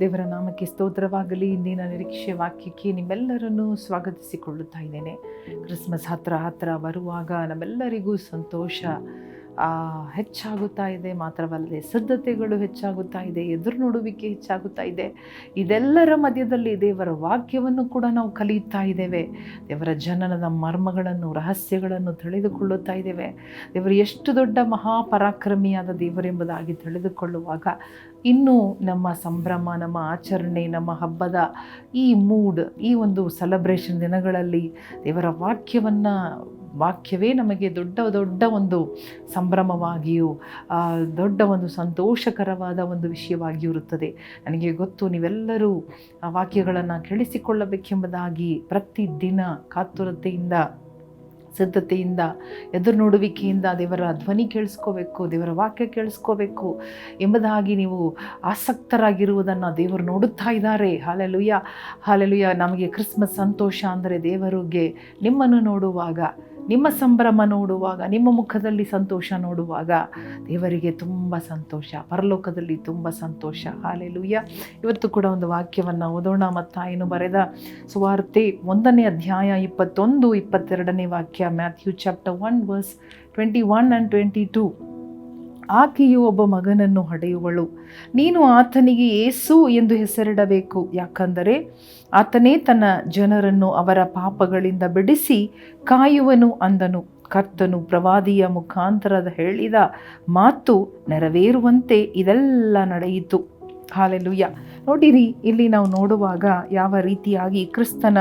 ದೇವರ ನಾಮಕ್ಕೆ ಸ್ತೋತ್ರವಾಗಲಿ. ಇಂದಿನ ನಿರೀಕ್ಷೆ ವಾಕ್ಯಕ್ಕೆ ನಿಮ್ಮೆಲ್ಲರನ್ನು ಸ್ವಾಗತಿಸಿಕೊಳ್ಳುತ್ತಾ ಇದ್ದೇನೆ. ಕ್ರಿಸ್ಮಸ್ ಹತ್ರ ಹತ್ರ ಬರುವಾಗ ನಮ್ಮೆಲ್ಲರಿಗೂ ಸಂತೋಷ. ಹೆಚ್ಚಾಗುತ್ತಾ ಇದೆ, ಮಾತ್ರವಲ್ಲದೆ ಸಿದ್ಧತೆಗಳು ಹೆಚ್ಚಾಗುತ್ತಾ ಇದೆ ಎದುರು ನೋಡುವಿಕೆ ಹೆಚ್ಚಾಗುತ್ತಾ ಇದೆ. ಇದೆಲ್ಲರ ಮಧ್ಯದಲ್ಲಿ ದೇವರ ವಾಕ್ಯವನ್ನು ಕೂಡ ನಾವು ಕಲಿಯುತ್ತಾ ಇದ್ದೇವೆ. ದೇವರ ಜನನದ ಮರ್ಮಗಳನ್ನು, ರಹಸ್ಯಗಳನ್ನು ತಿಳಿದುಕೊಳ್ಳುತ್ತಾ ಇದ್ದೇವೆ. ದೇವರು ಎಷ್ಟು ದೊಡ್ಡ ಮಹಾಪರಾಕ್ರಮಿಯಾದ ದೇವರೆಂಬುದಾಗಿ ತಿಳಿದುಕೊಳ್ಳುವಾಗ ಇನ್ನೂ ನಮ್ಮ ಸಂಭ್ರಮ, ನಮ್ಮ ಆಚರಣೆ, ನಮ್ಮ ಹಬ್ಬದ ಈ ಮೂಡ್ ಈ ಒಂದು ಸೆಲೆಬ್ರೇಷನ್ ದಿನಗಳಲ್ಲಿ ದೇವರ ವಾಕ್ಯವನ್ನು ವಾಕ್ಯವೇ ನಮಗೆ ದೊಡ್ಡ ದೊಡ್ಡ ಒಂದು ಸಂಭ್ರಮವಾಗಿಯೂ ದೊಡ್ಡ ಒಂದು ಸಂತೋಷಕರವಾದ ಒಂದು ವಿಷಯವಾಗಿಯೂ ಇರುತ್ತದೆ. ನನಗೆ ಗೊತ್ತು ನೀವೆಲ್ಲರೂ ಆ ವಾಕ್ಯಗಳನ್ನು ಕೇಳಿಸಿಕೊಳ್ಳಬೇಕೆಂಬುದಾಗಿ ಪ್ರತಿದಿನ ಕಾತುರತೆಯಿಂದ, ಸಿದ್ಧತೆಯಿಂದ ಎದುರು ನೋಡುವಿಕೆಯಿಂದ ದೇವರ ಧ್ವನಿ ಕೇಳಿಸ್ಕೋಬೇಕು, ದೇವರ ವಾಕ್ಯ ಕೇಳಿಸ್ಕೋಬೇಕು ಎಂಬುದಾಗಿ ನೀವು ಆಸಕ್ತರಾಗಿರುವುದನ್ನು ದೇವರು ನೋಡುತ್ತಾ ಇದ್ದಾರೆ. Hallelujah hallelujah. ನಮಗೆ ಕ್ರಿಸ್ಮಸ್ ಸಂತೋಷ ಅಂದರೆ ದೇವರಿಗೆ ನಿಮ್ಮನ್ನು ನೋಡುವಾಗ ನಿಮ್ಮ ಸಂಭ್ರಮ ನೋಡುವಾಗ, ನಿಮ್ಮ ಮುಖದಲ್ಲಿ ಸಂತೋಷ ನೋಡುವಾಗ ದೇವರಿಗೆ ತುಂಬ ಸಂತೋಷ, ಪರಲೋಕದಲ್ಲಿ ತುಂಬ ಸಂತೋಷ. ಹಾಲೆಲುಯ್ಯ ಇವತ್ತು ಕೂಡ ಒಂದು ವಾಕ್ಯವನ್ನು ಓದೋಣ. ಮತ್ತಾಯನು ಬರೆದ ಸುವಾರ್ತೆ ಒಂದನೇ ಅಧ್ಯಾಯ ಇಪ್ಪತ್ತೊಂದು, ಇಪ್ಪತ್ತೆರಡನೇ ವಾಕ್ಯ Matthew chapter one verse twenty one and twenty two ಆಕೆಯು ಒಬ್ಬ ಮಗನನ್ನು ಹಡೆಯುವಳು. ನೀನು ಆತನಿಗೆ ಏಸು ಎಂದು ಹೆಸರಿಡಬೇಕು. ಯಾಕಂದರೆ ಆತನೇ ತನ್ನ ಜನರನ್ನು ಅವರ ಪಾಪಗಳಿಂದ ಬಿಡಿಸಿ ಕಾಯುವನು ಅಂದನು. ಕರ್ತನು ಪ್ರವಾದಿಯ ಮುಖಾಂತರದ ಹೇಳಿದ ಮಾತು ನೆರವೇರುವಂತೆ ಇದೆಲ್ಲ ನಡೆಯಿತು. ಹಾಲೆಲುಯ್ಯ ನೋಡಿರಿ, ಇಲ್ಲಿ ನಾವು ನೋಡುವಾಗ ಯಾವ ರೀತಿಯಾಗಿ ಕ್ರಿಸ್ತನ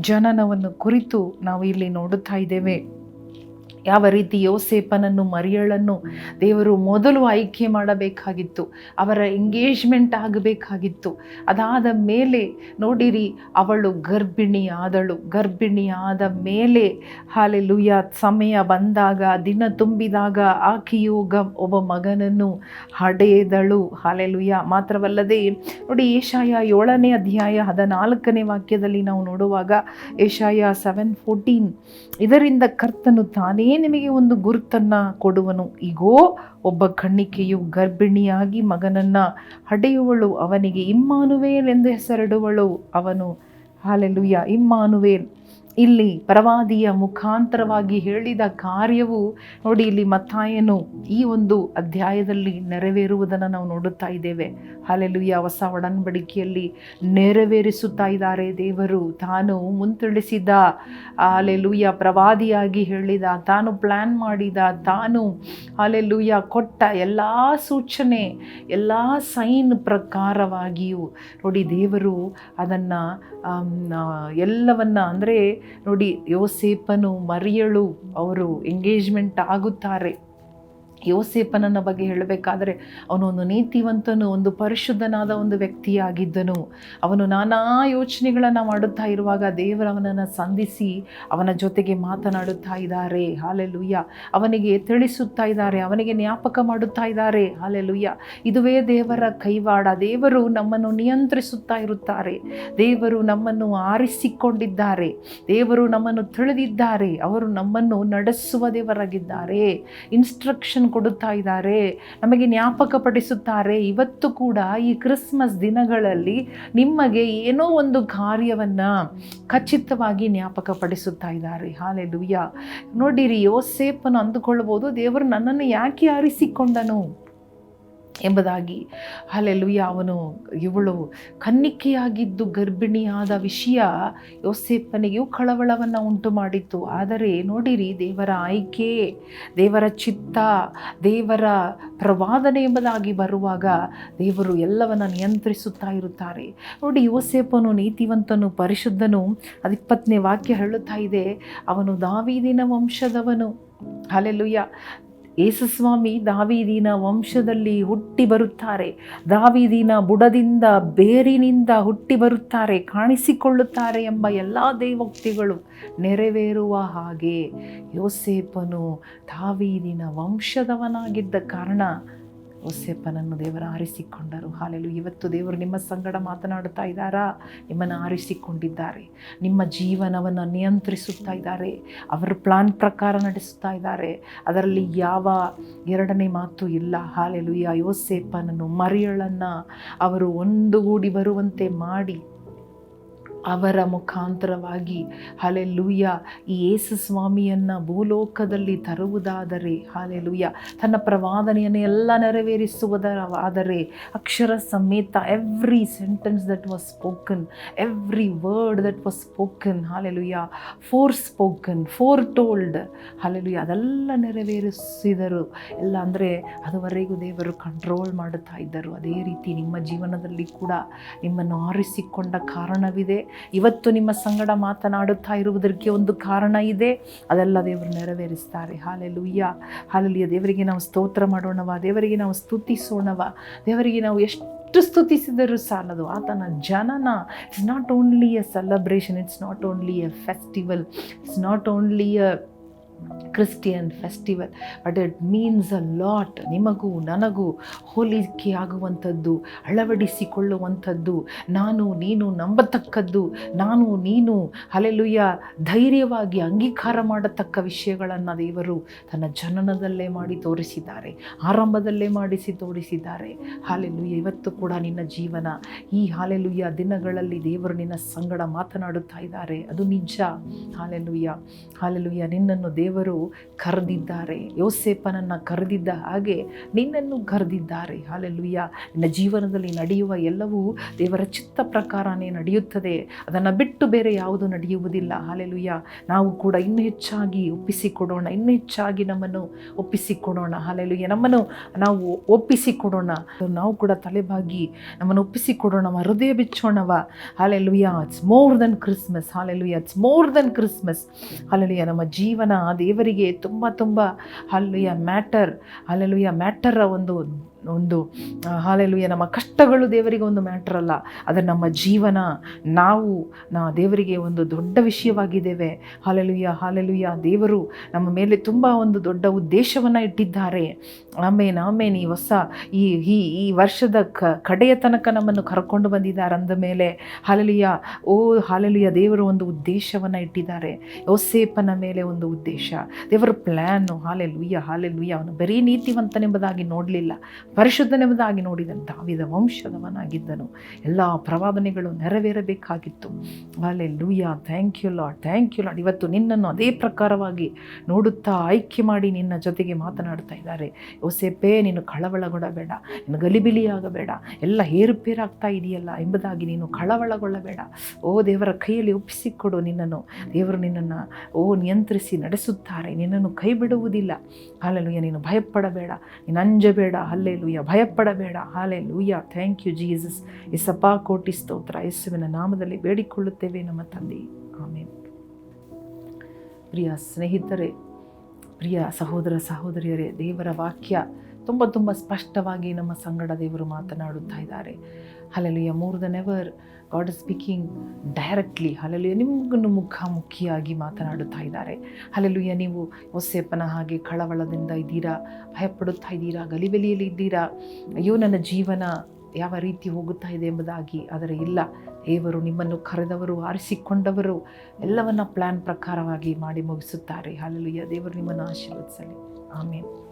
ಜನನವನ್ನು ಕುರಿತು ನಾವು ಇಲ್ಲಿ ನೋಡುತ್ತಾ ಇದ್ದೇವೆ. ಯಾವ ರೀತಿ ಯೋಸೇಪನನ್ನು ಮರಿಯಳನ್ನು ದೇವರು ಮೊದಲು ಆಯ್ಕೆ ಮಾಡಬೇಕಾಗಿತ್ತು, ಅವರ ಎಂಗೇಜ್ಮೆಂಟ್ ಆಗಬೇಕಾಗಿತ್ತು. ಅದಾದ ಮೇಲೆ ನೋಡಿರಿ, ಅವಳು ಗರ್ಭಿಣಿ ಆದಳು ಗರ್ಭಿಣಿ ಆದ ಮೇಲೆ ಹಾಲೆಲುಯ್ಯ ಸಮಯ ಬಂದಾಗ, ದಿನ ತುಂಬಿದಾಗ ಆಕೆಯು ಗ, ಒಬ್ಬ ಮಗನನ್ನು ಹಡೆದಳು. ಹಾಲೆಲುಯ್ಯ ಮಾತ್ರವಲ್ಲದೆ ನೋಡಿ ಏಷಾಯ ಏಳನೇ ಅಧ್ಯಾಯ ಹದಿನಾಲ್ಕನೇ ವಾಕ್ಯದಲ್ಲಿ ನಾವು ನೋಡುವಾಗ ಏಷಾಯ ಸೆವೆನ್ ಫೋರ್ಟೀನ್ ಇದರಿಂದ ಕರ್ತನು ತಾನೇ ನಿಮಗೆ ಒಂದು ಗುರುತನ್ನು ಕೊಡುವನು? ಈಗೋ ಒಬ್ಬ ಕಣ್ಣಿಕೆಯು ಗರ್ಭಿಣಿಯಾಗಿ ಮಗನನ್ನು ಹಡೆಯುವಳು, ಅವನಿಗೆ ಇಮ್ಮಾನುವೇಲ್ ಎಂದು ಹೆಸರಿಡುವಳು ಅವನು. Hallelujah, Immanuel. ಇಲ್ಲಿ ಪರವಾದಿಯ ಮುಖಾಂತರವಾಗಿ ಹೇಳಿದ ಕಾರ್ಯವು ನೋಡಿ ಇಲ್ಲಿ ಮತ್ತಾಯನು ಈ ಒಂದು ಅಧ್ಯಾಯದಲ್ಲಿ ನೆರವೇರುವುದನ್ನು ನಾವು ನೋಡುತ್ತಾ ಇದ್ದೇವೆ. ಹಾಲೆಲುಯ್ಯ ಹೊಸ ಒಡನ್ಬಡಿಕೆಯಲ್ಲಿ ನೆರವೇರಿಸುತ್ತಾ ಇದ್ದಾರೆ ದೇವರು. ತಾನು ಮುಂತಿಳಿಸಿದ ಹಾಲೆಲುಯ್ಯ ಪ್ರವಾದಿಯಾಗಿ ಹೇಳಿದ, ತಾನು ಪ್ಲ್ಯಾನ್ ಮಾಡಿದ, ತಾನು ಹಾಲೆಲುಯ್ಯ ಕೊಟ್ಟ ಎಲ್ಲ ಸೂಚನೆ, ಎಲ್ಲ ಸೈನ್ ಪ್ರಕಾರವಾಗಿಯೂ ನೋಡಿ ದೇವರು ಅದನ್ನು ಎಲ್ಲವನ್ನ ಅಂದರೆ ನೋಡಿ ಯೋಸೇಪನು ಮರಿಯಳು ಅವರು ಎಂಗೇಜ್ಮೆಂಟ್ ಆಗುತ್ತಾರೆ. ಯೋಸೇಪನನ್ನ ಬಗ್ಗೆ ಹೇಳಬೇಕಾದರೆ ಅವನು ಒಂದು ನೀತಿವಂತನು, ಒಂದು ಪರಿಶುದ್ಧನಾದ ಒಂದು ವ್ಯಕ್ತಿಯಾಗಿದ್ದನು. ಅವನು ನಾನಾ ಯೋಚನೆಗಳನ್ನು ಮಾಡುತ್ತಾ ಇರುವಾಗ ದೇವರು ಅವನನ್ನು ಸಂಧಿಸಿ ಅವನ ಜೊತೆಗೆ ಮಾತನಾಡುತ್ತಾ ಇದ್ದಾರೆ. ಹಾಲೆಲುಯ್ಯ ಅವನಿಗೆ ತಿಳಿಸುತ್ತಾ ಇದ್ದಾರೆ, ಅವನಿಗೆ ಜ್ಞಾಪಕ ಮಾಡುತ್ತಾ ಇದ್ದಾರೆ. ಹಾಲೆಲುಯ್ಯ ಇದುವೇ ದೇವರ ಕೈವಾಡ. ದೇವರು ನಮ್ಮನ್ನು ನಿಯಂತ್ರಿಸುತ್ತಾ ಇರುತ್ತಾರೆ. ದೇವರು ನಮ್ಮನ್ನು ಆರಿಸಿಕೊಂಡಿದ್ದಾರೆ. ದೇವರು ನಮ್ಮನ್ನು ತಿಳಿದಿದ್ದಾರೆ. ಅವರು ನಮ್ಮನ್ನು ನಡೆಸುವ ದೇವರಾಗಿದ್ದಾರೆ. ಇನ್ಸ್ಟ್ರಕ್ಷನ್ ಕೊಡುತ್ತಾ ಇದ್ದಾರೆ, ನಮಗೆ ಜ್ಞಾಪಕ ಪಡಿಸುತ್ತಾರೆ ಇವತ್ತು ಕೂಡ ಈ ಕ್ರಿಸ್ಮಸ್ ದಿನಗಳಲ್ಲಿ ನಿಮಗೆ ಏನೋ ಒಂದು ಕಾರ್ಯವನ್ನು ಖಚಿತವಾಗಿ ಜ್ಞಾಪಕ ಪಡಿಸುತ್ತಾ ಇದ್ದಾರೆ. ಹಾಲೆಲುಯ್ಯ ನೋಡಿರಿ ಯೋಸೇಪನ್ನು ಅಂದುಕೊಳ್ಳಬಹುದು, ದೇವರು ನನ್ನನ್ನು ಯಾಕೆ ಆರಿಸಿಕೊಂಡನು? ಎಂಬುದಾಗಿ. ಅಲ್ಲೆಲ್ಲುಯ್ಯ ಅವನು ಇವಳು ಕನ್ನಿಕೆಯಾಗಿದ್ದು ಗರ್ಭಿಣಿಯಾದ ವಿಷಯ ಯೋಸೇಪ್ಪನಿಗೂ ಕಳವಳವನ್ನು ಉಂಟು ಮಾಡಿತ್ತು ಆದರೆ ನೋಡಿರಿ, ದೇವರ ಆಯ್ಕೆ, ದೇವರ ಚಿತ್ತ, ದೇವರ ಪ್ರವಾದನೆ ಎಂಬುದಾಗಿ ಬರುವಾಗ ದೇವರು ಎಲ್ಲವನ್ನು ನಿಯಂತ್ರಿಸುತ್ತಾ ಇರುತ್ತಾರೆ. ನೋಡಿ ಯೋಸೇಪನು ನೀತಿವಂತನು, ಪರಿಶುದ್ಧನು. ಅದಿಪ್ಪತ್ತನೇ ವಾಕ್ಯ ಹೇಳುತ್ತಾ ಇದೆ, ಅವನು ದಾವಿದಿನ ವಂಶದವನು. ಅಲ್ಲೆಲ್ಲುಯ್ಯ ಯೇಸುಸ್ವಾಮಿ ದಾವಿದೀನ ವಂಶದಲ್ಲಿ ಹುಟ್ಟಿ ಬರುತ್ತಾರೆ. ದಾವಿದೀನ ಬುಡದಿಂದ ಬೇರಿನಿಂದ ಹುಟ್ಟಿ ಬರುತ್ತಾರೆ, ಕಾಣಿಸಿಕೊಳ್ಳುತ್ತಾರೆ ಎಂಬ ಎಲ್ಲ ದೇವೋಕ್ತಿಗಳು ನೆರವೇರುವ ಹಾಗೆ ಯೋಸೇಪನು ದಾವಿದೀನ ವಂಶದವನಾಗಿದ್ದ ಕಾರಣ ಓಸೆಪ್ಪನನ್ನು ದೇವರ ಆರಿಸಿಕೊಂಡರು. ಹಾಲೆಲು ಇವತ್ತು ದೇವರು ನಿಮ್ಮ ಸಂಗಡ ಮಾತನಾಡುತ್ತಾ ಇದ್ದಾರಾ? ನಿಮ್ಮನ್ನು ಆರಿಸಿಕೊಂಡಿದ್ದಾರೆ. ನಿಮ್ಮ ಜೀವನವನ್ನು ನಿಯಂತ್ರಿಸುತ್ತಾ ಇದ್ದಾರೆ. ಅವರ ಪ್ಲಾನ್ ಪ್ರಕಾರ ನಡೆಸುತ್ತಾ ಇದ್ದಾರೆ. ಅದರಲ್ಲಿ ಯಾವ ಎರಡನೇ ಮಾತು ಇಲ್ಲ. ಹಾಲೆಲು ಯಾ ಯೋಸೇಪನನ್ನು ಮರಿಯಳನ್ನು ಅವರು ಒಂದುಗೂಡಿ ಬರುವಂತೆ ಮಾಡಿ ಅವರ ಮುಖಾಂತರವಾಗಿ. ಹಲೆಲುಯ್ಯ ಈ ಯೇಸು ಸ್ವಾಮಿಯನ್ನು ಭೂಲೋಕದಲ್ಲಿ ತರುವುದಾದರೆ ಹಾಲೆಲುಯ್ಯ ತನ್ನ ಪ್ರವಾದನೆಯನ್ನು ಎಲ್ಲ ನೆರವೇರಿಸುವುದರಾದರೆ ಅಕ್ಷರ ಸಮೇತ every sentence that was spoken every word that was spoken hallelujah forespoken foretold hallelujah ಅದೆಲ್ಲ ನೆರವೇರಿಸಿದರು. ಎಲ್ಲ ಅಂದರೆ ಅದುವರೆಗೂ ದೇವರು ಕಂಟ್ರೋಲ್ ಮಾಡುತ್ತಾ ಇದ್ದರು. ಅದೇ ರೀತಿ ನಿಮ್ಮ ಜೀವನದಲ್ಲಿ ಕೂಡ ನಿಮ್ಮನ್ನು ಆರಿಸಿಕೊಂಡ ಕಾರಣವಿದೆ. ಇವತ್ತು ನಿಮ್ಮ ಸಂಗಡ ಮಾತನಾಡುತ್ತಾ ಇರುವುದಕ್ಕೆ ಒಂದು ಕಾರಣ ಇದೆ. ಅದೆಲ್ಲ ದೇವರು ನೆರವೇರಿಸ್ತಾರೆ. ಹಾಲೆಲುಯ್ಯ ಹಾಲೆಲುಯ್ಯ ದೇವರಿಗೆ ನಾವು ಸ್ತೋತ್ರ ಮಾಡೋಣವ, ದೇವರಿಗೆ ನಾವು ಸ್ತುತಿಸೋಣವ, ದೇವರಿಗೆ ನಾವು ಎಷ್ಟು ಸ್ತುತಿಸಿದರೂ ಸಾಲದು. ಆತನ ಜನನ it's not only a celebration it's not only a festival it's not only a Christian festival but it means a lot ನಿಮಗೂ, ನನಗೂ ಹೋಲಿಕೆ ಆಗುವಂಥದ್ದು ಅಳವಡಿಸಿಕೊಳ್ಳುವಂಥದ್ದು. ನಾನು, ನೀನು ನಂಬತಕ್ಕದ್ದು, ನಾನು, ನೀನು ಅಲೆಲುಯ್ಯ ಧೈರ್ಯವಾಗಿ ಅಂಗೀಕಾರ ಮಾಡತಕ್ಕ ವಿಷಯಗಳನ್ನು ದೇವರು ತನ್ನ ಜನನದಲ್ಲೇ ಮಾಡಿ ತೋರಿಸಿದ್ದಾರೆ, ಆರಂಭದಲ್ಲೇ ಮಾಡಿಸಿ ತೋರಿಸಿದ್ದಾರೆ. ಹಾಲೆಲುಯ್ಯ ಇವತ್ತು ಕೂಡ ನಿನ್ನ ಜೀವನ. ಈ ಹಾಲೆಲುಯ್ಯ ದಿನಗಳಲ್ಲಿ ದೇವರು ನಿನ್ನ ಸಂಗಡ ಮಾತನಾಡುತ್ತಾ ಇದ್ದಾರೆ. ಅದು ನಿಜ. ಹಾಲೆಲುಯ್ಯ ಹಾಲೆಲುಯ್ಯ ನಿನ್ನನ್ನು ದೇವರು ಕರೆದಿದ್ದಾರೆ. ಯೋಸೇಪನನ್ನು ಕರೆದಿದ್ದ ಹಾಗೆ ನಿನ್ನನ್ನು ಕರೆದಿದ್ದಾರೆ. ಹಾಲೆಲ್ಲುಯ್ಯ ನಿನ್ನ ಜೀವನದಲ್ಲಿ ನಡೆಯುವ ಎಲ್ಲವೂ ದೇವರ ಚಿತ್ತ ಪ್ರಕಾರನೇ ನಡೆಯುತ್ತದೆ. ಅದನ್ನು ಬಿಟ್ಟು ಬೇರೆ ಯಾವುದು ನಡೆಯುವುದಿಲ್ಲ. ಹಾಲೆಲ್ಲುಯ್ಯ ನಾವು ಕೂಡ ಇನ್ನೂ ಹೆಚ್ಚಾಗಿ ಒಪ್ಪಿಸಿಕೊಡೋಣ. ಇನ್ನೂ ಹೆಚ್ಚಾಗಿ ನಮ್ಮನ್ನು ಒಪ್ಪಿಸಿಕೊಡೋಣ. ಹಾಲೆಲ್ಲುಯ್ಯ ನಮ್ಮನ್ನು ನಾವು ಒಪ್ಪಿಸಿಕೊಡೋಣ. ನಾವು ಕೂಡ ತಲೆಬಾಗಿ ನಮ್ಮನ್ನು ಒಪ್ಪಿಸಿಕೊಡೋಣವ ಹೃದಯ ಬಿಚ್ಚೋಣವ. Hallelujah it's more than Christmas hallelujah it's more than Christmas hallelujah ನಮ್ಮ ಜೀವನ ದೇವರಿಗೆ ತುಂಬ ತುಂಬ ಅಲ್ಲಿಯ ಮ್ಯಾಟರ್ ಅಲ್ಲೆಲುಯ್ಯ ಮ್ಯಾಟರ ಒಂದು ಒಂದು ಹಾಲೆಲುಯ್ಯ, ನಮ್ಮ ಕಷ್ಟಗಳು ದೇವರಿಗೆ ಒಂದು ಮ್ಯಾಟರ್ ಅಲ್ಲ. ಅದು ನಮ್ಮ ಜೀವನ, ನಾವು, ನಾ ದೇವರಿಗೆ ಒಂದು ದೊಡ್ಡ ವಿಷಯವಾಗಿದ್ದೇವೆ. ಹಾಲೆಲುಯ್ಯ ಹಾಲೆಲುಯ್ಯ, ದೇವರು ನಮ್ಮ ಮೇಲೆ ತುಂಬ ಒಂದು ದೊಡ್ಡ ಉದ್ದೇಶವನ್ನು ಇಟ್ಟಿದ್ದಾರೆ. ಆಮೇನ್ ಆಮೇನ್, ಈ ಹೊಸ, ಈ ಈ ಈ ವರ್ಷದ ಕಡೆಯ ತನಕ ನಮ್ಮನ್ನು ಕರ್ಕೊಂಡು ಬಂದಿದ್ದಾರೆ ಅಂದ ಮೇಲೆ, ಹಾಲೆಲುಯ್ಯ, ಓ, ಹಾಲೆಲುಯ್ಯ, ದೇವರು ಒಂದು ಉದ್ದೇಶವನ್ನು ಇಟ್ಟಿದ್ದಾರೆ. ಯೋಸೇಪನ ಮೇಲೆ ಒಂದು ಉದ್ದೇಶ. ದೇವರ ಪ್ಲ್ಯಾನು ಹಾಲೆಲುಯ್ಯ ಹಾಲೆಲುಯ್ಯ, ಅವನು ಬರೀ ನೀತಿವಂತನೆಂಬುದಾಗಿ ನೋಡಲಿಲ್ಲ. ಪರಿಶುದ್ಧನೆಂಬುದಾಗಿ ನೋಡಿದನು ದಾವಿದ ವಂಶದವನಾಗಿದ್ದನು. ಎಲ್ಲ ಪ್ರವಾದನೆಗಳು ನೆರವೇರಬೇಕಾಗಿತ್ತು. Hallelujah thank you Lord thank you Lord ಇವತ್ತು ನಿನ್ನನ್ನು ಅದೇ ಪ್ರಕಾರವಾಗಿ ನೋಡುತ್ತಾ ಆಯ್ಕೆ ಮಾಡಿ ನಿನ್ನ ಜೊತೆಗೆ ಮಾತನಾಡ್ತಾ ಇದ್ದಾರೆ. ಯೋಸೆಪ್ಪೇ ನೀನು ಕಳವಳಗೊಳ್ಳಬೇಡ. ನೀನು ಗಲಿಬಿಲಿಯಾಗಬೇಡ. ಎಲ್ಲ ಏರುಪೇರಾಗ್ತಾ ಇದೆಯಲ್ಲ ಎಂಬುದಾಗಿ ನೀನು ಕಳವಳಗೊಳ್ಳಬೇಡ. ಓ, ದೇವರ ಕೈಯಲ್ಲಿ ಒಪ್ಪಿಸಿಕೊಡು ನಿನ್ನನ್ನು. ದೇವರು ನಿನ್ನನ್ನು, ಓ, ನಿಯಂತ್ರಿಸಿ ನಡೆಸುತ್ತಾರೆ. ನಿನ್ನನ್ನು ಕೈ ಬಿಡುವುದಿಲ್ಲ ಹಾಲೆಲುಯ್ಯ ನೀನು ಭಯಪಡಬೇಡ. ನೀನು ಅಂಜಬೇಡ. ಹಲ್ಲೆಲುಯ್ಯ ಭಯಪಡಬೇಡ. ಹಾಲೆಲುಯ್ಯ. ಥ್ಯಾಂಕ್ ಯು ಜೀಸಸ್ ಸಪಾ ಕೋಟಿ ಸ್ತೋತ್ರ. ಯೇಸುವಿನ ನಾಮದಲ್ಲಿ ಬೇಡಿಕೊಳ್ಳುತ್ತೇವೆ ನಮ್ಮ ತಂದೆ. ಆಮೇಲೆ ಪ್ರಿಯ ಸ್ನೇಹಿತರೆ, ಪ್ರಿಯ ಸಹೋದರ ಸಹೋದರಿಯರೇ, ದೇವರ ವಾಕ್ಯ ತುಂಬ ತುಂಬ ಸ್ಪಷ್ಟವಾಗಿ ನಮ್ಮ ಸಂಗಡ ದೇವರು ಮಾತನಾಡುತ್ತಾ ಇದ್ದಾರೆ. Hallelujah more than ever God speaking directly ಅಲ್ಲಲ್ಲಿಯ ನಿಮಗೂ ಮುಖಾಮುಖಿಯಾಗಿ ಮಾತನಾಡುತ್ತಾ ಇದ್ದಾರೆ. ಅಲ್ಲಲ್ಲಿಯ ನೀವು ಒಸೆಪ್ಪನ ಹಾಗೆ ಕಳವಳದಿಂದ ಇದ್ದೀರಾ? ಭಯಪಡುತ್ತಾ ಇದ್ದೀರಾ? ಗಲಿಬಲಿಯಲ್ಲಿ ಇದ್ದೀರಾ? ಅಯ್ಯೋ, ನನ್ನ ಜೀವನ ಯಾವ ರೀತಿ ಹೋಗುತ್ತಾ ಇದೆ ಎಂಬುದಾಗಿ ಆದರೆ ಇಲ್ಲ. ದೇವರು ನಿಮ್ಮನ್ನು ಕರೆದವರು, ಆರಿಸಿಕೊಂಡವರು ಎಲ್ಲವನ್ನ ಪ್ಲ್ಯಾನ್ ಪ್ರಕಾರವಾಗಿ ಮಾಡಿ ಮುಗಿಸುತ್ತಾರೆ. ಅಲ್ಲಲ್ಲಿಯ ದೇವರು ನಿಮ್ಮನ್ನು ಆಶೀರ್ವದಿಸಲಿ. ಆಮೇಲೆ